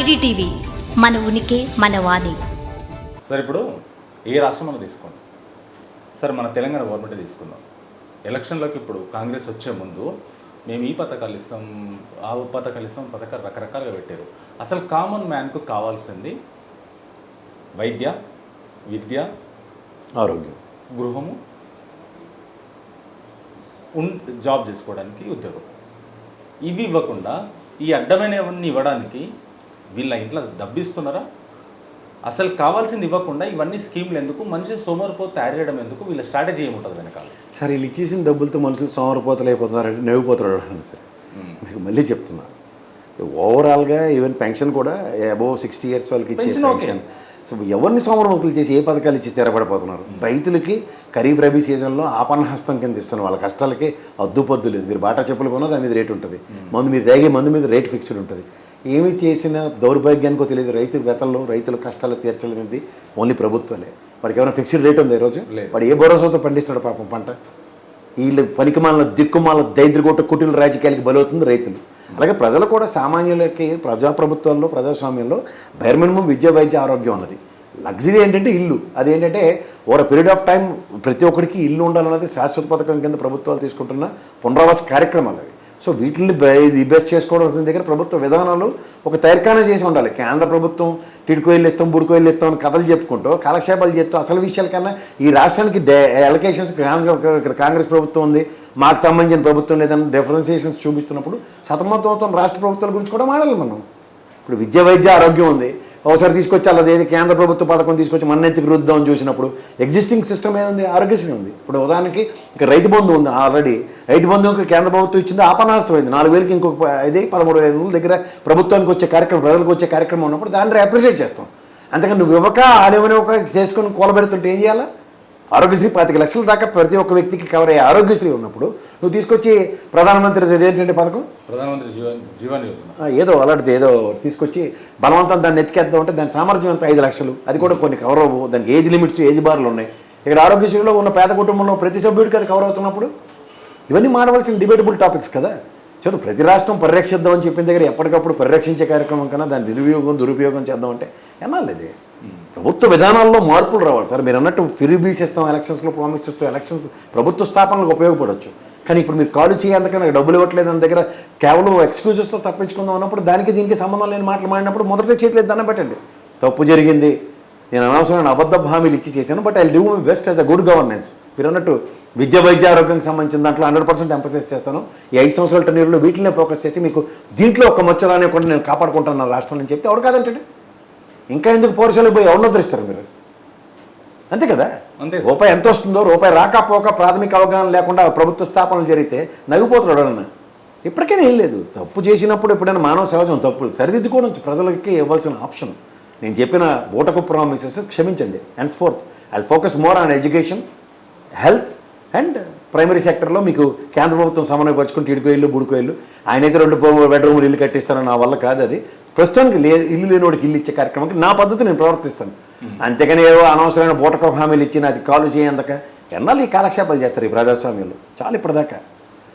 IDTV మన ఉనికి మన వాణి. సార్ ఇప్పుడు ఏ రాష్ట్రం మనం తీసుకోండి. సరే మన తెలంగాణ గవర్నమెంట్ తీసుకుందాం. ఎలక్షన్లోకి ఇప్పుడు కాంగ్రెస్ వచ్చే ముందు మేము ఈ పథకాలు ఇస్తాం ఆ పథకాలు ఇస్తాం పథకాలు రకరకాలుగా పెట్టారు. అసలు కామన్ మ్యాన్కు కావాల్సింది వైద్య విద్య ఆరోగ్యం. గృహము ఉన్ జాబ్ చేసుకోవడానికి ఉద్యోగం. ఇవి ఇవ్వకుండా ఈ అడ్డమైనవన్నీ ఇవ్వడానికి వీళ్ళ ఇంట్లో దబ్బిస్తున్నారా? అసలు కావాల్సింది ఇవ్వకుండా ఇవన్నీ స్కీమ్లు ఎందుకు? మనిషి సోమరిపోతు తయారు చేయడం ఎందుకు? వీళ్ళ స్ట్రాటజీ ఏముంటుంది వెనకాల? సరే వీళ్ళు ఇచ్చేసిన డబ్బులతో మనుషులు సోమరపోతలు అయిపోతున్నారంటే నవ్వుపోతారు సరే. మీకు మళ్ళీ చెప్తున్నా. ఓవరాల్గా ఈవెన్ పెన్షన్ కూడా అబోవ్ సిక్స్టీ ఇయర్స్ వాళ్ళకి ఇచ్చే. పెన్షన్ సో ఎవరిని సోమరపోతులు చేసి ఏ పథకాలు ఇచ్చి స్థిరపడిపోతున్నారు? రైతులకి ఖరీఫ్ రబీ సీజన్లో ఆపన్నహస్తం కింద ఇస్తున్నారు వాళ్ళ కష్టాలకి అద్దుపద్దు లేదు. మీరు బాటా చెప్పులు కొన్నా దాని మీద రేట్ ఉంటుంది. మందు మీరు తాగే మందు మీద రేట్ ఫిక్స్డ్ ఉంటుంది. ఏమి చేసిన దౌర్భాగ్యానికో తెలియదు. రైతు వెతల్లో రైతుల కష్టాలు తీర్చలేనిది ఓన్లీ ప్రభుత్వాలే వాడికి ఏమైనా ఫిక్స్డ్ రేట్ ఉంది ఈరోజు. వాడు ఏ భరోసాతో పండిస్తాడు పాపం పంట. వీళ్ళు పనికిమాల దిక్కుమాల దైద్రగొట్ట కుటీల రాజకీయాలకి బలవుతుంది రైతులు. అలాగే ప్రజలు కూడా సామాన్యులకి ప్రజాప్రభుత్వాల్లో ప్రజాస్వామ్యంలో బైర్ మినిమం విద్య వైద్య ఆరోగ్యం ఉన్నది. లగ్జరీ ఏంటంటే ఇల్లు. అదేంటంటే ఓవర్ పీరియడ్ ఆఫ్ టైం ప్రతి ఒక్కరికి ఇల్లు ఉండాలన్నది శాశ్వత పథకం కింద ప్రభుత్వాలు తీసుకుంటున్న పునరావాస కార్యక్రమాలు అవి. సో వీటిని ఇది బెస్ట్ చేసుకోవాల్సిన దగ్గర ప్రభుత్వ విధానాలు ఒక తైర్కాన చేసి ఉండాలి. కేంద్ర ప్రభుత్వం టిడ్కో ఇస్తాం బుడుకో ఇస్తాం అని కథలు చెప్పుకుంటూ కాలక్షేపాలు చేస్తూ అసలు విషయాల కన్నా ఈ రాష్ట్రానికి డే ఎలకేషన్స్ కాంగ్రెస్ ప్రభుత్వం ఉంది. మాకు సంబంధించిన ప్రభుత్వం లేదని డిఫరెన్సియేషన్స్ చూపిస్తున్నప్పుడు సతమతమవుతున్న రాష్ట్ర ప్రభుత్వాల గురించి కూడా మాట్లాడాలి మనం. ఇప్పుడు విద్య వైద్య ఆరోగ్యం ఉంది. ఒకసారి తీసుకొచ్చి అలా ఏది కేంద్ర ప్రభుత్వ పథకం తీసుకొచ్చి మన ఎత్తికి రుద్దామని చూసినప్పుడు ఎగ్జిస్టింగ్ సిస్టమ్ ఏముంది? ఆరోగ్యశ్రీ ఉంది. ఇప్పుడు ఉదాహరణకి ఇక రైతు బంధు ఉంది ఆల్రెడీ రైతు బంధువుకి కేంద్ర ప్రభుత్వం ఇచ్చింది ఆపనాస్తమైంది. నాలుగు వేలకి ఇంకొక ఇది పదమూడు వేల ఐదు వందల దగ్గర ప్రభుత్వానికి వచ్చే కార్యక్రమం ప్రజలకు వచ్చే కార్యక్రమం ఉన్నప్పుడు దాన్ని అప్రిషియేట్ చేస్తాం. అంతకని నువ్వు ఇవ్వక ఆడేమని ఒక చేసుకొని కూలబెడుతుంటే ఏం చేయాలా? ఆరోగ్యశ్రీ పాతిక లక్షల దాకా ప్రతి ఒక్క వ్యక్తికి కవర్ అయ్యే ఆరోగ్యశ్రీ ఉన్నప్పుడు నువ్వు తీసుకొచ్చి ప్రధానమంత్రి ఏంటంటే పథకం? ప్రధానమంత్రి జీవన్ యోజన. ఏదో అలాంటిది ఏదో తీసుకొచ్చి బలవంతం దాన్ని ఎత్తికేద్దాం అంటే దాని సామర్థ్యం అంతా ఐదు లక్షలు. అది కూడా కొన్ని కవర్ అవ్వవు. దానికి ఏజ్ లిమిట్స్ ఏజ్ బార్లు ఉన్నాయి. ఇక్కడ ఆరోగ్యశ్రీలో ఉన్న పేద కుటుంబంలో ప్రతి సభ్యుడికి అది కవర్ అవుతున్నప్పుడు ఇవన్నీ మాడవలసిన డిబేటబుల్ టాపిక్స్ కదా. చదువు ప్రతి రాష్ట్రం పరిరక్షిద్దామని చెప్పిన దగ్గర ఎప్పటికప్పుడు పరిరక్షించే కార్యక్రమం కన్నా దాని దుర్వినియోగం దురుపయోగం చేద్దామంటే ఎన్నాళ్ళు ఇది? ప్రభుత్వ విధానాల్లో మార్పులు రావాలి. సార్ మీరు అన్నట్టు ఫిరిబీస్ ఇస్తాం ఎలక్షన్స్లో ప్రామిస్ ఇస్తాం ఎలక్షన్స్ ప్రభుత్వ స్థాపనలకు ఉపయోగపడవచ్చు కానీ ఇప్పుడు మీరు కాల్ చేయందుకే నాకు డబ్బులు ఇవ్వట్లేదు దాని దగ్గర కేవలం ఎక్స్క్యూజెస్తో తప్పించుకుందాం అన్నప్పుడు దానికి దీనికి సంబంధం లేని మాటలు మాడినప్పుడు మొదట చేయట్లేదు దండం పెట్టండి. తప్పు జరిగింది. నేను అనవసరమైన అబద్ధ హామీలు ఇచ్చి చేశాను but I do my best as a good governance మీరు అన్నట్టు విద్య వైద్య ఆరోగ్యానికి సంబంధించిన దాంట్లో హండ్రెడ్ పర్సెంట్ ఎంపసైజ్ చేస్తాను. ఈ ఐదు సంవత్సరాల టెన్యూర్లో వీటినే ఫోకస్ చేసి మీకు దీంట్లో ఒక మచ్చలు కూడా నేను కాపాడుకుంటాను నా రాష్ట్రం అని చెప్తే ఎవరు కాదంటే ఇంకా ఎందుకు పౌరుషాలకు పోయి ఎవరినో తెలుస్తారు మీరు? అంతే కదా? అంతే. రూపాయి ఎంత వస్తుందో రూపాయి రాకపోక ప్రాథమిక అవగాహన లేకుండా ప్రభుత్వ స్థాపనలు జరిగితే నవ్విపోతున్నాడు ఎవడన్నా? ఇప్పటికైనా ఏం లేదు. తప్పు చేసినప్పుడు ఎప్పుడైనా మానవ సహజం తప్పులు సరిదిద్దుకోవడం ప్రజలకి ఇవ్వాల్సిన ఆప్షన్. నేను చెప్పిన బూటకు ప్రామిసెస్ క్షమించండి. And fourth I focus more on education health and primary సెక్టర్లో మీకు కేంద్ర ప్రభుత్వం సమన్వయపరుచుకుని టీడుకో ఇల్లు బుడుకో ఇల్లు ఆయనైతే రెండు బెడ్రూములు ఇల్లు కట్టిస్తారని నా వల్ల కాదు అది. ప్రస్తుతానికి లే ఇల్లు లేనివాడికి ఇల్లు ఇచ్చే కార్యక్రమానికి నా పద్ధతి నేను ప్రవర్తిస్తాను. అంతేగాని ఏవో అనవసరమైన బూటకో హామీలు ఇచ్చి నాది కాలు చేయందక ఎన్నాళ్ళు ఈ కాలక్షేపాలు చేస్తారు ఈ ప్రజాస్వామ్యంలో? చాలా ఇప్పటిదాకా.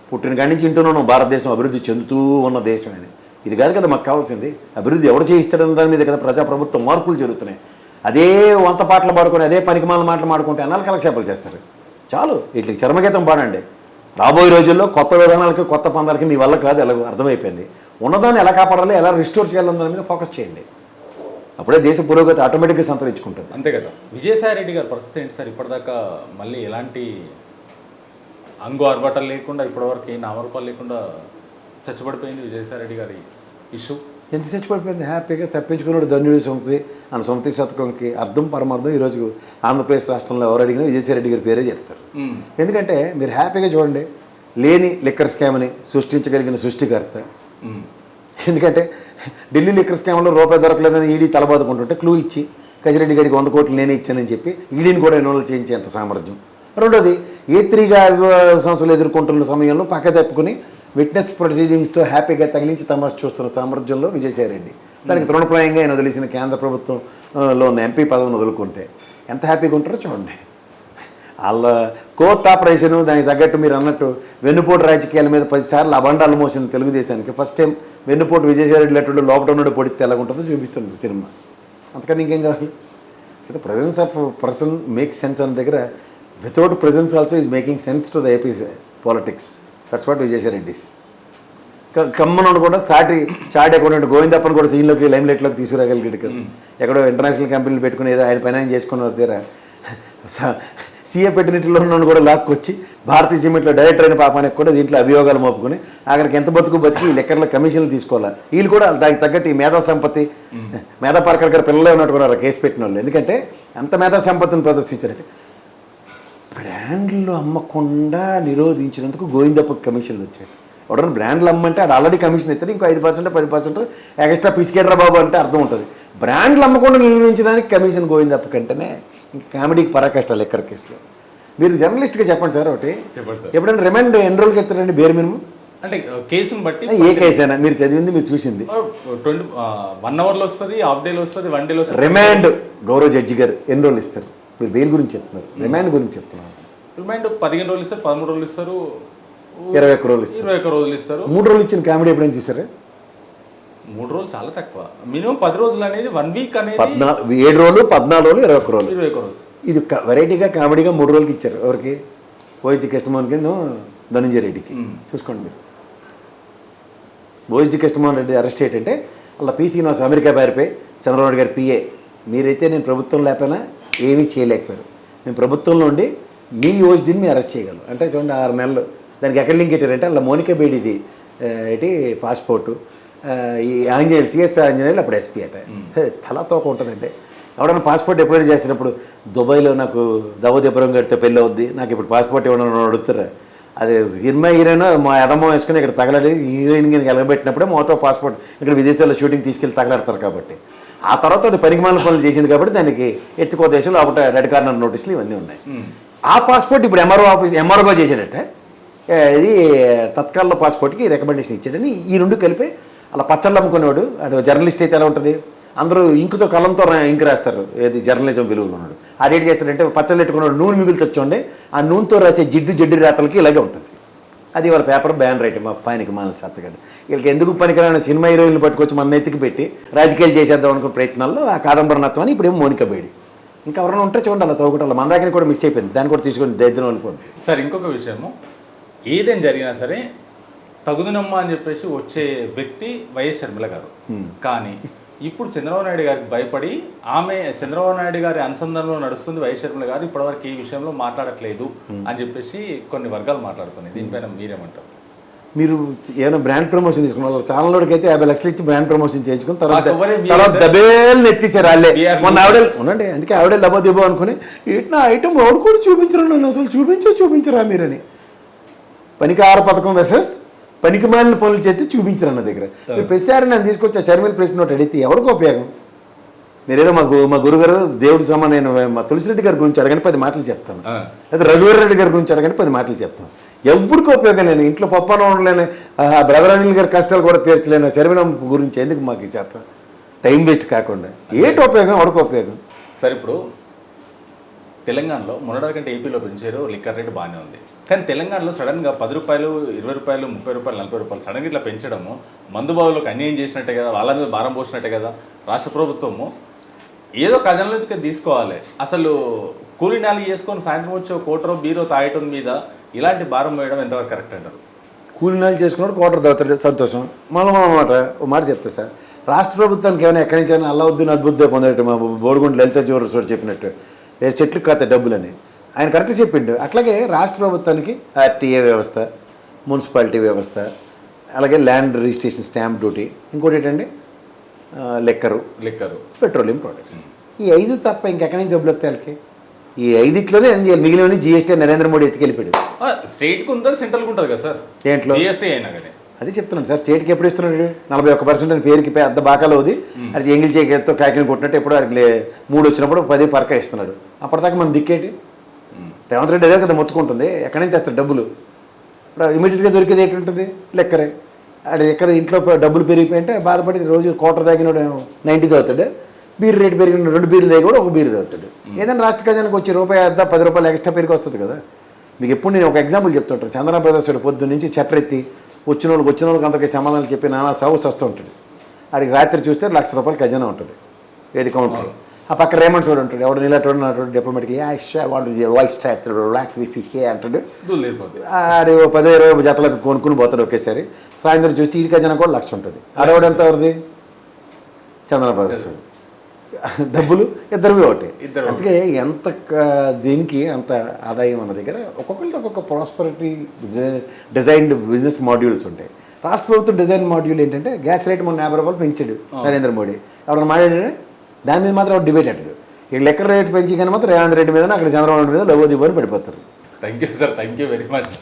పుట్టిన కాడి నుంచి ఇంటూనే భారతదేశం అభివృద్ధి చెందుతూ ఉన్న దేశం అని ఇది కాదు కదా మాకు కావాల్సింది. అభివృద్ధి ఎవరు చేయిస్తాడన్న దాని మీద కదా ప్రజాప్రభుత్వం మార్పులు జరుగుతున్నాయి. అదే వంత పాటలు పాడుకొని అదే పనికిమాల మాటలు మాడుకుంటే అన్నాళ్ళు కాలక్షేపాలు చేస్తారు? చాలు వీటికి చర్మగీతం పాడండి. రాబోయే రోజుల్లో కొత్త విధానాలకి కొత్త పందాలకి మీ వల్ల కాదు ఎలాగో అర్థమైపోయింది. ఉన్నదాన్ని ఎలా కాపాడాలి ఎలా రిస్టోర్ చేయాలన్న దాని మీద ఫోకస్ చేయండి. అప్పుడే దేశ పురోగతి ఆటోమేటిక్గా సంతరించుకుంటుంది. అంతే కదా. విజయసాయి రెడ్డి గారి పరిస్థితి ఏంటి సార్? ఇప్పటిదాకా మళ్ళీ ఎలాంటి అంగు ఆర్భాటాలు లేకుండా ఇప్పటివరకు ఏ నామరూపాలు లేకుండా చచ్చిపడిపోయింది విజయసాయి రెడ్డి గారి ఇష్యూ? ఎంత చచ్చిపడిపోయింది? హ్యాపీగా తప్పించుకున్నాడు ధన్యుడి సొంతి. అని సొంతి శతకంకి అర్థం పరమార్థం ఈరోజు ఆంధ్రప్రదేశ్ రాష్ట్రంలో ఎవరు అడిగినా విజయసాయి గారి పేరే చెప్తారు. ఎందుకంటే మీరు హ్యాపీగా చూడండి లేని లిక్కర్ స్కామ్ని సృష్టించగలిగిన సృష్టికర్త ఎందుకంటే ఢిల్లీ లిక్కర్ స్కామ్లో రూపాయి దొరకలేదని ఈడీ తలబాదుకుంటుంటే క్లూ ఇచ్చి కజిరెడ్డి గడికి వంద కోట్లు నేనే ఇచ్చానని చెప్పి ఈడీని కూడా ఎన్నోళ్ళు చేయించేంత సామర్థ్యం. రెండోది ఏ త్రీగా సంవత్సరాలు ఎదుర్కొంటున్న సమయంలో పక్క తప్పుకుని విట్నెస్ ప్రొసీడింగ్స్తో హ్యాపీగా తగిలించి తమాషా చూస్తున్న సామర్థ్యంలో విజయసాయిరెడ్డి దానికి తృణప్రాయంగా ఆయన వదిలేసిన కేంద్ర ప్రభుత్వంలో ఉన్న ఎంపీ పదవిని వదులుకుంటే ఎంత హ్యాపీగా ఉంటారో చూడండి. వాళ్ళ కోర్ట్ ఆపరేషన్ దానికి తగ్గట్టు మీరు అన్నట్టు వెన్నుపోటు రాజకీయాల మీద పదిసార్లు అబండాలు మోసిన తెలుగుదేశానికి ఫస్ట్ టైం వెన్నుపోటు విజయసాయి రెడ్డి లోపల ఉన్నాడు పొడితే ఎలా ఉంటుందో చూపిస్తుంది సినిమా. అంతకని ఇంకేం కావాలి? అయితే presence of person make sense అన్న దగ్గర without presence also is making sense to the AP politics that's what Vijayasai Reddy's కమ్మను కూడా సాటి చాటి అకౌంటెంట్ గోవిందప్పని కూడా సీన్లోకి లైమ్ లైట్లోకి తీసుకురాగలిగాడు కదా. ఎక్కడో ఇంటర్నేషనల్ కంపెనీలు పెట్టుకుని ఏదో ఆయన పని ఆయన చేసుకున్న దగ్గర సీఏ పెట్టినట్లో ఉన్నాను కూడా లాక్కొచ్చి భారతీయ సిమెంట్లో డైరెక్టర్ అయిన పాపానికి కూడా దీంట్లో అభియోగాలు మోపుకొని ఆఖరికి ఎంత బతుకు బతికి ఈ లెక్కర్ల కమిషన్లు తీసుకోవాలా? వీళ్ళు కూడా దానికి తగ్గట్టు ఈ మేధా సంపత్తి మేధా పార్కర్ గారు పిల్లలే ఉన్నట్టు కూడా కేసు పెట్టిన వాళ్ళు ఎందుకంటే అంత మేధా సంపత్తిని ప్రదర్శించారంటే బ్రాండ్లు అమ్మకుండా నిరోధించినందుకు గోవిందప్ప కమిషన్లు వచ్చాయి ఎవడన్నా బ్రాండ్లు అమ్మంటే అది ఆల్రెడీ కమిషన్ ఇస్తాడు ఇంకో ఐదు పర్సెంట్ పది పర్సెంట్ ఎక్స్ట్రా పిసికేట్రా బాబు అంటే అర్థం ఉంటుంది. బ్రాండ్లు అమ్మకుండా నిరోధించడానికి కమిషన్ గోవిందప్ప కంటేనే ఇంకా కామెడీకి పరాకష్టాలు ఎక్కర కేసులో. మీరు జర్నలిస్ట్గా చెప్పండి సార్ ఒకటి. ఎప్పుడైనా రిమైండ్ ఎన్ని రోజులకి ఎత్తారండి బేర్ మినిమం? అంటే కేసుని బట్టి ఏ కేసు అయినా మీరు చదివింది మీరు చూసింది. ట్వంటీ వన్ అవర్లో వస్తుంది హాఫ్ డేలో వస్తుంది వన్ డేలో వస్తుంది. రిమాండ్ గౌరవ జడ్జి గారు ఎన్ని రోజులు ఇస్తారు? మీరు బెయిల్ గురించి చెప్తున్నారు. రిమాండ్ గురించి చెప్తున్నారు. రిమైండ్ పదిహేను రోజులు ఇస్తారు పదమూడు రోజులు ఇస్తారు. ఇరవై ఒక్క రోజులు ఇస్తారు. ఇరవై ఒక్క రోజులు ఇస్తారు. మూడు రోజులు ఇచ్చిన కామెడీ ఎప్పుడైనా చూసారా? మూడు రోజులు చాలా తక్కువ. మినిమం పది రోజులు అనేది వన్ వీక్ అనేది పద్నాలుగు ఏడు రోజులు పద్నాలుగు రోజులు ఇరవై ఒక్క రోజులు. ఇరవై ఒక్క రోజు ఇది వెరైటీగా కామెడీగా మూడు రోజులకి ఇచ్చారు. ఎవరికి? ఓఎస్డి కృష్ణమోహన్కి ధనంజయ రెడ్డికి. చూసుకోండి మీరు. ఓఎస్డి కృష్ణమోహన్ రెడ్డి అరెస్ట్ ఏంటంటే అలా పీ. శ్రీనివాస్ అమెరికా పారిపోయి చంద్రబాబు గారి పిఏ మీరైతే నేను ప్రభుత్వం లేకపోయినా ఏమీ చేయలేకపోయారు. నేను ప్రభుత్వంలో ఉండి మీ ఓఎస్డిని మీరు అరెస్ట్ చేయగలరు. అంటే చూడండి ఆరు నెలలు. దానికి ఎక్కడ లింక్ పెట్టారంటే అలా మోనికా బేడిది ఏంటి పాస్పోర్టు ఈ ఆంజనేయులు సిఎస్ ఆంజనేయులు అప్పుడు ఎస్పీ అట. తల తోక ఉంటుందంటే ఎవడన్నా పాస్పోర్ట్ ఎప్పుడైనా చేసినప్పుడు దుబాయ్లో నాకు దవదెబ్బరం కడితే పెళ్ళి అవుద్ది నాకు ఇప్పుడు పాస్పోర్ట్ ఇవ్వడం అడుగుతారా అది సినిమా హీరోయిన్ మా ఎడమో వేసుకుని ఇక్కడ తగలడి హీరోయిన్ కింద ఎలగబెట్టినప్పుడే మోటో పాస్పోర్ట్ ఇక్కడ విదేశాల్లో షూటింగ్ తీసుకెళ్ళి తగలడతారు కాబట్టి. ఆ తర్వాత అది పరిమాణ పనులు చేసింది కాబట్టి దానికి ఎత్తుకో దేశంలో ఒకటి రెడ్ కార్నర్ నోటీసులు ఇవన్నీ ఉన్నాయి. ఆ పాస్పోర్ట్ ఇప్పుడు ఎంఆర్ఓ ఆఫీస్ ఎంఆర్ఓగా చేసాడట ఏ, ఇది తత్కాల పాస్పోర్ట్కి రికమెండేషన్ ఇచ్చాడని ఈ రెండు కలిపి అలా పచ్చళ్ళు అమ్ముకునేవాడు అది జర్నలిస్ట్ అయితే ఎలా ఉంటుంది? అందరూ ఇంకుతో కలంతో రా- ఇంకు రాస్తారు. ఏది జర్నలిజం విలువలు ఉన్నాడు. ఆ రేట్ పచ్చళ్ళు పెట్టుకున్నాడు నూనె మిగులు తెచ్చోండి ఆ నూనెతో రాసే జిడ్డు జిడ్డు రాతలకి ఇలాగే ఉంటుంది. అది వాళ్ళ పేపర్ బ్యాన్ రైట్ మా పైనకి మానసి అత్తగడ్డ వీళ్ళకి ఎందుకు పనికిరాని సినిమా హీరోయిన్లు పట్టుకొచ్చి మన ఎత్తికి పెట్టి రాజకీయాలు చేసేద్దాం అనుకున్న ప్రయత్నాల్లో ఆ కాదంబరనత్వాన్ని ఇప్పుడేమో మోనిక బేడి. ఇంకా ఎవరైనా ఉంటే చూడండి అలా తోగుంటారు దగ్గర కూడా మిస్ అయిపోయింది. దాన్ని కూడా తీసుకొని దరిద్రం వెళ్ళిపోయింది. సార్ ఇంకొక విషయము. ఏదేం జరిగినా సరే తగుదునమ్మా అని చెప్పేసి వచ్చే వ్యక్తి వైఎస్ షర్మిల గారు. కానీ ఇప్పుడు చంద్రబాబు నాయుడు గారికి భయపడి ఆమె చంద్రబాబు నాయుడు గారి అనుసంధానంలో నడుస్తుంది వైఎస్ షర్మిల గారు ఇప్పటివరకు ఈ విషయంలో మాట్లాడట్లేదు అని చెప్పేసి కొన్ని వర్గాలు మాట్లాడుతున్నాయి. దీనిపైన మీరేమంటారు? మీరు ఏమైనా బ్రాండ్ ప్రమోషన్ తీసుకున్నారు ఛానల్లోకి అయితే యాభై లక్షలు ఇచ్చి బ్రాండ్ ప్రమోషన్ చేయించుకుని తర్వాత ఎవరే తర్వాత? దబేలు ఎత్తిసారు వాళ్ళే. మొన్న ఆవిడ ఉండండి అందుకే ఆవిడే లబో దిబో అనుకుని ఇటు నా ఐటమ్ ఎవడు కూడా చూపించరు నన్ను అసలు చూపించే చూపించరా మీరని. పనికి ఆరు పథకం వెసెస్ పనికి మాలిన పనులు చేస్తే చూపించరు అన్న దగ్గర. మీరు ప్రతిసారి నన్ను తీసుకొచ్చి ఆ షర్మిల ప్రెస్ నోట్ అడిగితే ఎవరికి ఉపయోగం? మీరేదో మా మా గురుగారు దేవుడు సమ నేను మా తులసిరెడ్డి గారి గురించి అడగని పది మాటలు చెప్తాను. లేదా రఘువీర్ రెడ్డి గారి గురించి అడగని పది మాటలు చెప్తాం ఎవరికి ఉపయోగం లేని ఇంట్లో పప్పాన ఉండలేని ఆ బ్రదర్ అనిల్ గారి కష్టాలు కూడా తీర్చలేని శర్మిలం గురించి ఎందుకు మాకు చేత? టైం వేస్ట్ కాకుండా. ఏటి ఉపయోగం? ఎవరికి ఉపయోగం? సార్ ఇప్పుడు తెలంగాణలో మొన్నటి కంటే ఏపీలో పెంచారు లిక్కర్ రేటు బాగానే ఉంది. కానీ తెలంగాణలో సడన్గా పది రూపాయలు ఇరవై రూపాయలు ముప్పై రూపాయలు నలభై రూపాయలు సడన్గా ఇట్లా పెంచడము మందుబాబులకు అన్యాయం చేసినట్టే కదా వాళ్ళ మీద భారం పోసినట్టే కదా రాష్ట్ర ప్రభుత్వము ఏదో ఖజానాలోకి తీసుకోవాలి. అసలు కూలి నాలుగు చేసుకొని సాయంత్రం వచ్చి కోటరో బీరో తాగటం మీద ఇలాంటి భారం వేయడం ఎంతవరకు కరెక్ట్ అంటారు? కూలినాలు చేసుకున్నాడు కోటర్ దవుతాడు సంతోషం. మనం మాట ఓ మాట చెప్తా సార్. రాష్ట్ర ప్రభుత్వానికి ఏమైనా ఎక్కడి నుంచి అయినా అల్లావుద్దీన్ అద్భుతం పొందట్టు మా బోడిగుంట లలిత జోరసోడు చెప్పినట్టు చెట్లు కాత డబ్బులని. ఆయన కరెక్ట్ చెప్పిండు. అట్లాగే రాష్ట్ర ప్రభుత్వానికి ఆర్టీఏ వ్యవస్థ మున్సిపాలిటీ వ్యవస్థ అలాగే ల్యాండ్ రిజిస్ట్రేషన్ స్టాంప్ డ్యూటీ ఇంకోటి ఏంటంటే లెక్కరు. లిక్కరు. పెట్రోలియం ప్రోడక్ట్స్ ఈ ఐదు తప్ప ఇంకెక్కడి నుంచి డబ్బులు వస్తాయి వాళ్ళకి? ఈ ఐదిట్లోనే ఏం చేయాలి మిగిలిన జిఎస్టీ నరేంద్ర మోడీ ఎత్తుకెళ్ళిపోయాడు. స్టేట్కి ఉంటుంది సెంట్రల్కి ఉంటుంది కదా సార్? దేంట్లో? జిఎస్టీ అయినా కానీ. అదే చెప్తున్నాను సార్. స్టేట్కి ఎప్పుడు ఇస్తున్నాడు నలభై ఒక్క పర్సెంట్ అని పేరుకి పెద్ద బాకాలు అవుది అది ఎంగిల్ చేతితో కాకిని కొట్టినట్టు ఎప్పుడు లే- మూడు వచ్చినప్పుడు పది పరక ఇస్తున్నాడు. అప్పటిదాకా మనం దిక్కేటి రేవంత్ రెడ్డి అదే కదా మొత్తుకుంటుంది. ఎక్కడి నుంచి తెస్తాడు డబ్బులు. ఇప్పుడు ఇమీడియట్గా దొరికేది ఏంటి ఉంటుంది లెక్కరే. అది ఎక్కడ ఇంట్లో డబ్బులు పెరిగిపోయింటే బాధపడి రోజు కోటర్ తాగినాడు నైంటీ అవుతాడు బీర్ రేటు పెరిగిన రెండు బీర్లు తాగి కూడా ఒక బీర్ తాగుతాడు ఏదైనా రాష్ట్ర ఖజానానికి వచ్చి రూపాయి అద్దా పది రూపాయలు ఎక్స్ట్రా పెరిగి వస్తుంది కదా. మీకు ఎప్పుడు నేను ఒక ఎగ్జాంపుల్ చెప్తుంటాను చంద్రబాబు ప్రదర్శుడు పొద్దు నుంచి చట్రెత్తి వచ్చిన వాళ్ళకి వచ్చిన వాళ్ళకి అందరికీ సమాధానాలు చెప్పి నానా సాగుస్ వస్తూ ఉంటాడు ఆడికి రాత్రి చూస్తే లక్ష రూపాయలు ఖజానా ఉంటుంది. ఏది కౌంటర్? ఆ పక్క రేమండ్ చూడు ఉంటాడు. ఎవడు నీలాటోడు నాటోడు డిప్లొమాటిక్ వాళ్ళు వైట్ స్ట్రాప్స్ బ్లాక్ విఫీ అంటాడు. ఆడి పది ఇరవై జతలకు కొనుక్కుని పోతాడు ఒకేసారి. సాయంత్రం చూస్తే ఈడి ఖజానా కూడా లక్ష ఉంటుంది. ఆడవాడు ఎంత ఎవరిది చంద్రబాబు. డబ్బులు ఇద్దరివి ఒకటి. అందుకే ఎంత దీనికి అంత ఆదాయం అన్న దగ్గర ఒక్కొక్కరికి ఒక్కొక్క ప్రాస్పరిటీ డిజైన్డ్ బిజినెస్ మాడ్యూల్స్ ఉంటాయి. రాష్ట్ర ప్రభుత్వం డిజైన్ మాడ్యూల్ ఏంటంటే గ్యాస్ రేట్ మొన్న యాభై రూపాయలు పెంచాడు నరేంద్ర మోడీ. ఎవరైనా మాట్లాడాడు దాని మీద మాత్రం డిబేట్ అట్టాడు ఇక లెక్కర్ రేట్ పెంచి కానీ మాత్రం రేవంత్ రెడ్డి మీద అక్కడ చంద్రబాబు నాయుడు మీద లవో దివ్వని పడిపోతారు. Thank you sir thank you very much